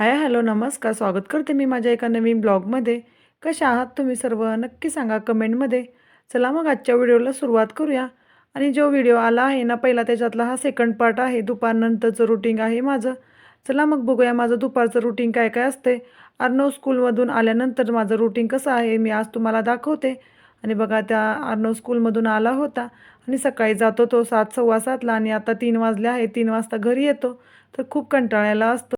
Hi hello नमस्कार. स्वागत करते मी माझ्या एका नवीन ब्लॉगमध्ये. कशा आहात तुम्ही सर्व? नक्की सांगा कमेंटमध्ये. चला मग आजच्या व्हिडिओला सुरुवात करूया. आणि जो व्हिडिओ आला आहे ना पहिला त्याच्यातला हा सेकंड पार्ट आहे. दुपारनंतरचं रुटीन आहे माझं. चला मग बघूया माझं दुपारचं रुटीन काय काय असते अर्नव स्कूलमधून आल्यानंतर माझं रुटीन कसं आहे मी आज तुम्हाला दाखवते. आणि बघा त्या अर्नव स्कूलमधून आला होता. आणि सकाळी जातो तो सात सव्वा सातला. आणि आता तीन वाजले आहे. तीन वाजता घरी येतो. तर खूप कंटाळायला असतो.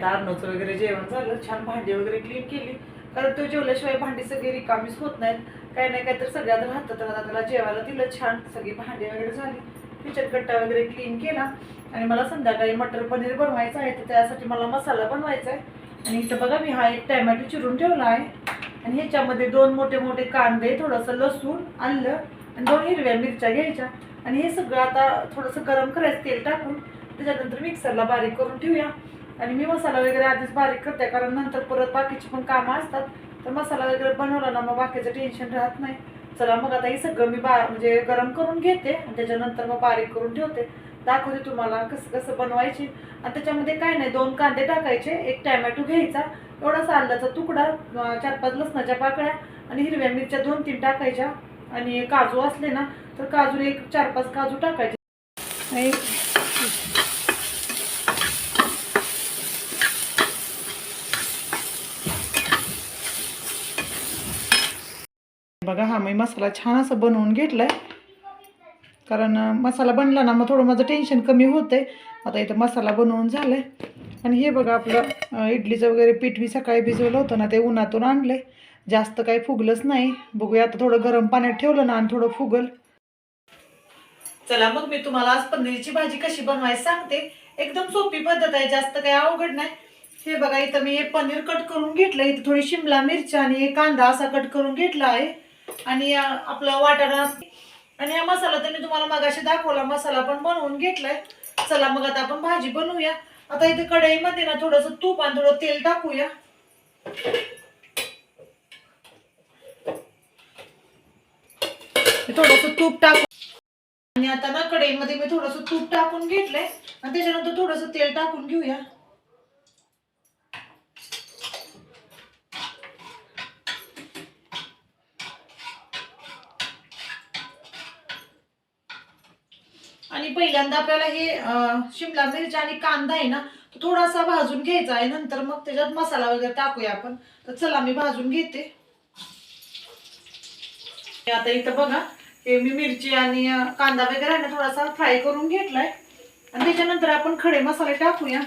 आता अर्णवचं वगैरे जेवण झालं छान भांडी वगैरे क्लीन केली. कारण तो जेवल्याशिवाय भांडी सगळी रिकामीच होत नाहीत. काही नाही काही तर सगळ्यात राहतं तर आता त्याला जेवायला दिलं छान. सगळी भांडी वगैरे झाली. किचन कट्टा वगैरे क्लीन केला. आणि मला संध्याकाळी मटर पनीर बनवायचं आहे. तर त्यासाठी मला मसाला बनवायचा आहे. आणि इथं बघा मी हा एक टॅमॅटो चिरून ठेवला आहे. आणि ह्याच्यामध्ये दोन मोठे मोठे कांदे थोडंसं लसूण आलं आणि दोन हिरव्या मिरच्या घ्यायच्या. आणि हे सगळं आता थोडंसं गरम करायचं तेल टाकून त्याच्यानंतर मिक्सरला बारीक करून ठेवूया. आणि मी मसाला वगैरे आधीच बारीक करते कारण नंतर परत बाकीची पण कामं असतात. तर मसाला वगैरे बनवला ना मग बाकीचं टेन्शन राहत नाही. चला मग आता हे सगळं मी बा म्हणजे गरम करून घेते आणि त्याच्यानंतर मग बारीक करून ठेवते. दाखवते तुम्हाला कसं कसं बनवायची. आणि त्याच्यामध्ये काय नाही दोन कांदे टाकायचे एक टॅमॅटो घ्यायचा एवढा आल्याचा तुकडा चार पाच लसणाच्या पाकळ्या आणि हिरव्या मिरच्या दोन तीन टाकायच्या. आणि काजू असले ना तर काजू एक चार पाच काजू टाकायचे आणि बघा हा मी मसाला छान असं बनवून घेतलाय. कारण मसाला बनला ना मग थोडं माझं टेन्शन कमी होतंय. आता इथं मसाला बनवून झालाय. आणि हे बघा आपलं इडलीचं वगैरे पीठ मी सकाळी भिजवलं होतं ना ते उन्हातून आणलंय. जास्त काही फुगलंच नाही. बघूया आता थोडं गरम पाण्यात ठेवलं ना आणि थोडं फुगल. चला मग मी तुम्हाला आज पनीरची भाजी कशी बनवायची सांगते. एकदम सोपी पद्धत आहे जास्त काही अवघड नाही. हे बघा इथं मी हे पनीर कट करून घेतलं इथं थोडी शिमला मिरची आणि कांदा असा कट करून घेतला आहे. आणि आपलं वाटाणा आणि हा मसाला तर मी तुम्हाला मगाशी दाखवला मसाला पण बनवून घेतलाय. चला मग आता आपण भाजी बनवूया. आता इथे कढईमध्ये ना थोडंसं तूप आणि थोडं तेल टाकूया. थोडस तूप टाकू आणि आता ना कढईमध्ये मी थोडस तूप टाकून घेतलंय. आणि त्याच्यानंतर थोडस तेल टाकून घेऊया. आणि पहिल्यांदा आपल्याला हे शिमला मिरची आणि कांदा आहे ना तो थोडासा भाजून घ्यायचा आहे. नंतर मग त्याच्यात मसाला वगैरे टाकूया आपण. तर चला मी भाजून घेते. आता इथं बघा हे मी मिरची आणि कांदा वगैरे आहे ना थोडासा फ्राय करून घेतलाय. आणि त्याच्यानंतर आपण खडे मसाले टाकूया.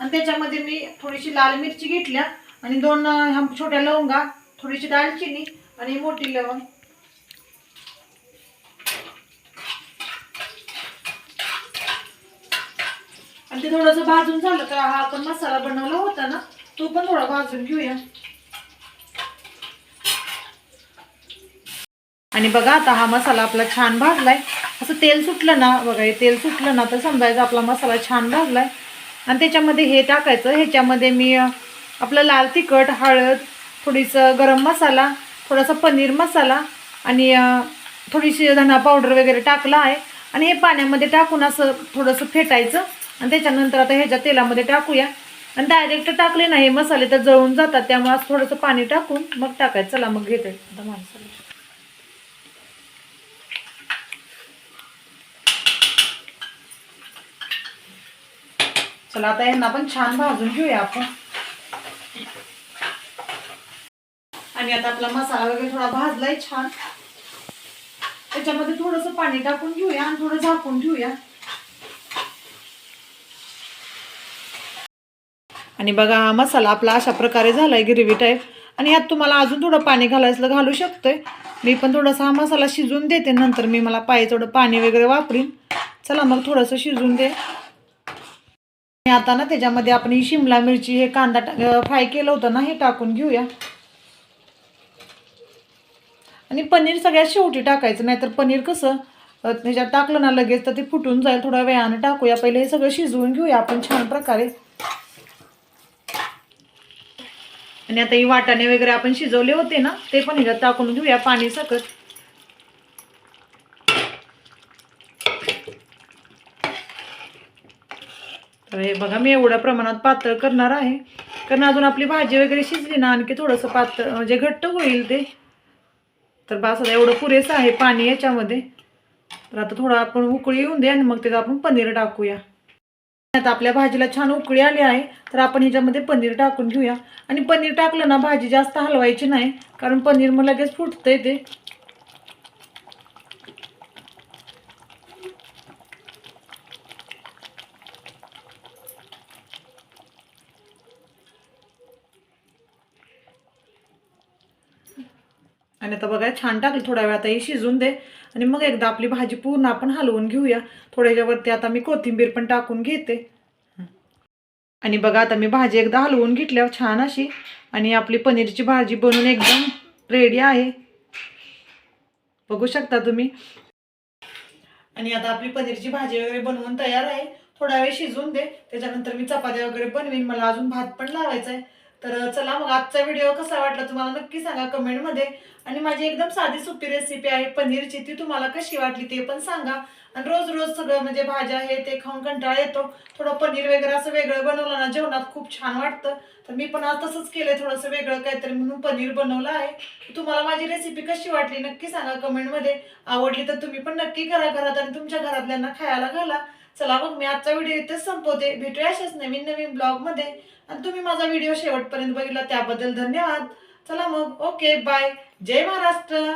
आणि त्याच्यामध्ये मी थोडीशी लाल मिरची घेतल्या. आणि दोन ह्या छोट्या लवंगा थोडीशी दालचिनी आणि मोठी लवंग. आणि ते थोडंसं भाजून झालं तर हा आपण मसाला बनवला होता ना तो पण थोडा भाजून घेऊया. आणि बघा आता हा मसाला आपला छान भाजलाय. असं तेल सुटलं ना बघा हे तेल सुटलं ना तर समजायचं आपला मसाला छान भाजलाय. आणि त्याच्यामध्ये हे टाकायचं ह्याच्यामध्ये मी आपलं लाल तिखट हळद थोडीसं गरम मसाला थोडासा पनीर मसाला आणि थोडीशी धना पावडर वगैरे टाकला आहे. आणि हे पाण्यामध्ये टाकून असं थोडंसं फेटायचं. आणि त्याच्यानंतर आता ह्याच्या तेलामध्ये टाकूया. आणि डायरेक्ट टाकले नाही मसाले तर जळून जातात त्यामुळे असं थोडंसं पाणी टाकून मग टाकायचं. चला मग घेते. आता चला आता यांना पण छान भाजून घेऊया आपण. आणि आता आपला मसाला वगैरे थोडा भाजलाय छान. त्याच्यामध्ये थोडस पाणी टाकून घेऊया आणि थोडं झाकून ठेवूया. आणि बघा हा मसाला आपला अशा प्रकारे झाला आहे ग्रेव्ही टाईप आणि यात तुम्हाला अजून थोडं पाणी घालायचं घालू शकतोय. मी पण थोडासा हा मसाला शिजवून देते नंतर मी मला पाहिजे थोडं पाणी वगैरे वापरीन. चला मग थोडंसं शिजवून दे. आणि आता ना त्याच्यामध्ये आपण ही शिमला मिरची हे कांदा फ्राय केलं होतं ना हे टाकून घेऊया. आणि पनीर सगळ्यात शेवटी टाकायचं नाहीतर पनीर कसं त्याच्यात टाकलं ना लगेच तर ते फुटून जाईल थोड्या वेळानं टाकूया. पहिले हे सगळं शिजवून घेऊया आपण छान प्रकारे. आणि आता ही वाटाणे वगैरे आपण शिजवले होते ना ते पण ह्याच्यात टाकून घेऊया पाणी सकट. तर हे बघा मी एवढ्या प्रमाणात पातळ करणार आहे. कारण अजून आपली भाजी वगैरे शिजली ना आणखी थोडंसं पातळ म्हणजे घट्ट होईल ते. तर बस आता एवढं पुरेसं आहे पाणी याच्यामध्ये. तर आता थोडं आपण उकळी येऊन दे आणि मग त्याचं आपण पनीर टाकूया. आता आपल्या भाजीला छान उकळी आली आहे तर आपण ह्याच्यामध्ये पनीर टाकून घेऊया. आणि पनीर टाकलं ना भाजी जास्त हलवायची नाही कारण पनीर मग लगेच फुटतंय ते. आणि आता बघा छान टाकली थोड्या वेळ आता हे शिजून दे. आणि मग एकदा आपली भाजी पूर्ण आपण हलवून घेऊया. थोड्याच्यावरती आता मी कोथिंबीर पण टाकून घेते. आणि बघा आता मी भाजी एकदा हलवून घेतल्यावर छान अशी. आणि आपली पनीरची भाजी बनवून एकदम रेडी आहे. बघू शकता तुम्ही. आणि आता आपली पनीरची भाजी वगैरे बनवून तयार आहे. थोडा वेळ शिजून दे. त्याच्यानंतर मी चपात्या वगैरे बनवीन. मला अजून भात पण लावायचा आहे. तर चला मग आजचा व्हिडिओ कसा वाटला तुम्हाला नक्की सांगा कमेंटमध्ये आणि माझी एकदम साधी सोपी रेसिपी आहे पनीरची ती तुम्हाला कशी वाटली ते पण सांगा. आणि रोज रोज सगळं म्हणजे भाज्या हे ते खाऊन कंटाळा येतो. थोडं पनीर वगैरे असं वेगळं बनवलं ना जेवणात खूप छान वाटतं. तर मी पण आज तसंच केलंय थोडंसं वेगळं काहीतरी म्हणून पनीर बनवलं आहे. तुम्हाला माझी रेसिपी कशी वाटली नक्की सांगा कमेंटमध्ये आवडली तर तुम्ही पण नक्की करा घरात आणि तुमच्या घरातल्यांना खायला घाला. चला मग मी आजचा व्हिडिओ इथेच संपवते. भेटूया अशाच नवीन नवीन ब्लॉगमध्ये आणि तुम्ही माझा व्हिडिओ शेवटपर्यंत बघितला त्याबद्दल धन्यवाद. चला मग ओके बाय जय महाराष्ट्र.